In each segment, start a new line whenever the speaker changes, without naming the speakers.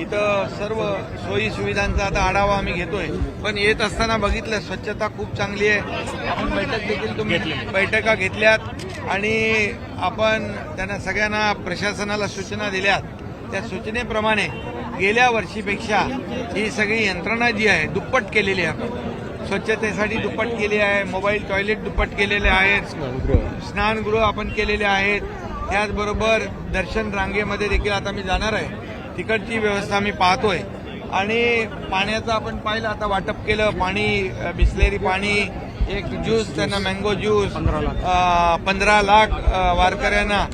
इथं सर्व सोयी सुविधांचा आता आढावा आम्ही घेतोय. पण येत असताना बघितलं स्वच्छता खूप चांगली आहे. आपण बैठक देखील तुम्ही बैठका घेतल्यात. आणि आपण त्यांना सगळ्यांना प्रशासनाला सूचना दिल्यात. त्या सूचनेप्रमाणे गेल्या वर्षीपेक्षा ही सगळी यंत्रणा जी आहे दुप्पट केलेली आहे. आपण स्वच्छतेसाठी दुप्पट केली आहे मोबाईल टॉयलेट दुप्पट केलेले आहेत. स्नानगृह आपण केलेले आहेत. त्याचबरोबर दर्शन रांगेमध्ये देखील आता मी जाणार आहे. तिकडची व्यवस्था मी पाहतोय. आणि पाण्याचं आपण पाहिलं आता वाटप केलं पाणी बिस्लेरी पाणी एक ज्यूस त्यांना मँगो ज्यूस पंधरा लाख. वारकऱ्यांना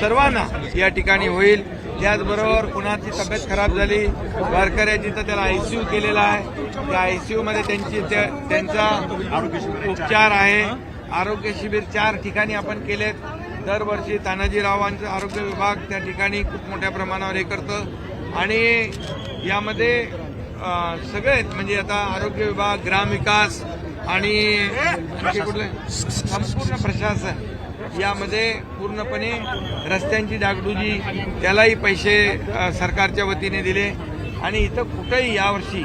सर्वांना या ठिकाणी होईल. त्याचबरोबर कुणाची तब्येत खराब झाली वारकऱ्याची तर त्याला आयसीयू केलेला आहे. त्या आयसीयू मध्ये त्यांची त्या- त्यांचा उपचार आहे. आरोग्य शिबिर चार ठिकाणी आपण केलेत. दरवर्षी तानाजीरावांचं आरोग्य विभाग त्या ठिकाणी खूप मोठ्या प्रमाणावर हे करतं. आणि यामध्ये सगळेच म्हणजे आता आरोग्य विभाग ग्रामविकास आणि कुठले? संपूर्ण प्रशासन यामध्ये पूर्णपणे रस्त्यांची डागडुजी त्यालाही पैसे सरकारच्या वतीने दिले. आणि इथं कुठंही यावर्षी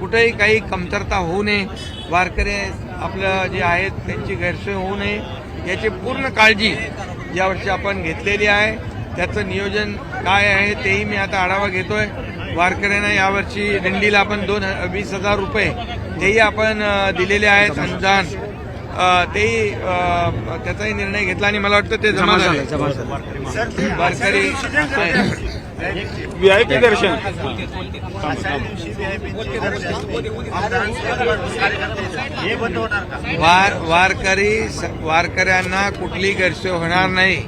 कुठंही काही कमतरता होऊ नये. वारकरी आपलं जे आहेत त्यांची गैरसोय होऊ नये. याची पूर्ण काळजी यावर्षी आपण घेतलेली आहे त्याचं नियोजन काय आहे तेही मी आता आढावा घेतोय वारकऱ्यांना यावर्षी दिंडीला आपण दोन वीस हजार रुपये तेही आपण दिलेले आहेत अनुदान तेही त्याचाही निर्णय घेतला आणि मला वाटतं ते जमा झाले वारकरी
व्हीआयपी दर्शन
वार वारकरी वारकऱ्यांना कुठली गैरसोय होणार नाही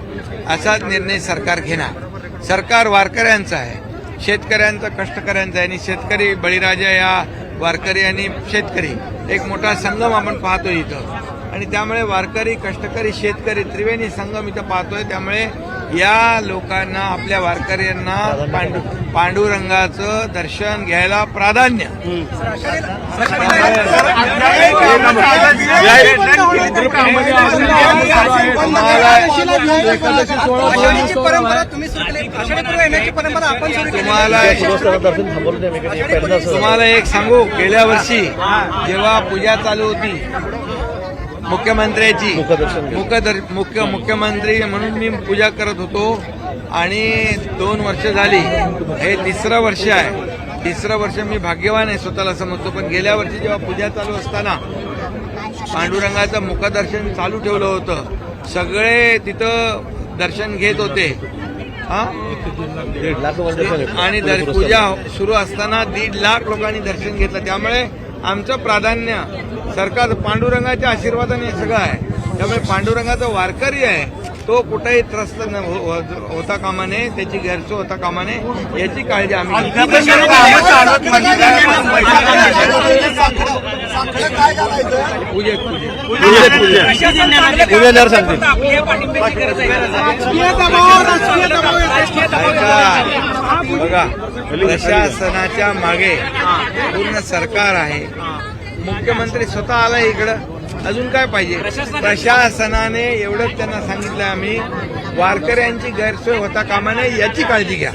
असाच निर्णय सरकार घेणार. सरकार वारकऱ्यांचा आहे. शेतकऱ्यांचा कष्टकऱ्यांचा आहे. आणि शेतकरी बळीराजा या वारकरी आणि शेतकरी. एक मोठा संगम आपण पाहतो इथं. आणि त्यामुळे वारकरी कष्टकरी शेतकरी त्रिवेणी संगम इथं पाहतोय. त्यामुळे या लोकांना आपल्या वारकऱ्यांना पांडू पांडुरंगाचं दर्शन घ्यायला प्राधान्य. तुम्हाला तुम्हाला एक सांगू गेल्या वर्षी जेव्हा पूजा चालू होती मुख्यमंत्र्याची. मुखदर मुख्य मुख्यमंत्री म्हणून मी पूजा करत होतो. आणि दोन वर्ष झाली. हे तिसरं वर्ष आहे. तिसरं वर्ष मी भाग्यवान आहे स्वतःला समजतो. पण गेल्या वर्षी जेव्हा पूजा चालू असताना पांडुरंगाचं मुखदर्शन चालू ठेवलं होतं. सगळे तिथं दर्शन घेत होते. हा? आणि दर- पूजा सुरू असताना दीड लाख लोकांनी दर्शन घेतलं. त्यामुळे आमचं प्राधान्य सरकार पांडुरंगाच्या आशीर्वादाने हे सगळं आहे त्यामुळे पांडुरंगाचा वारकरी आहे तो कुठेही त्रस्त न हो- हो- होता कामा नये त्याची गैरसोय होता कामा नये याची काळजी आम्ही. पूजेत पूजेत
सांगतील
बघा प्रशासनाच्या मागे पूर्ण सरकार आहे. मुख्यमंत्री स्वतः आला इकडं. अजून काय पाहिजे? प्रशासनाने एवढंच त्यांना सांगितलं आम्ही. वारकऱ्यांची गैरसोय होता कामा नये याची काळजी घ्या.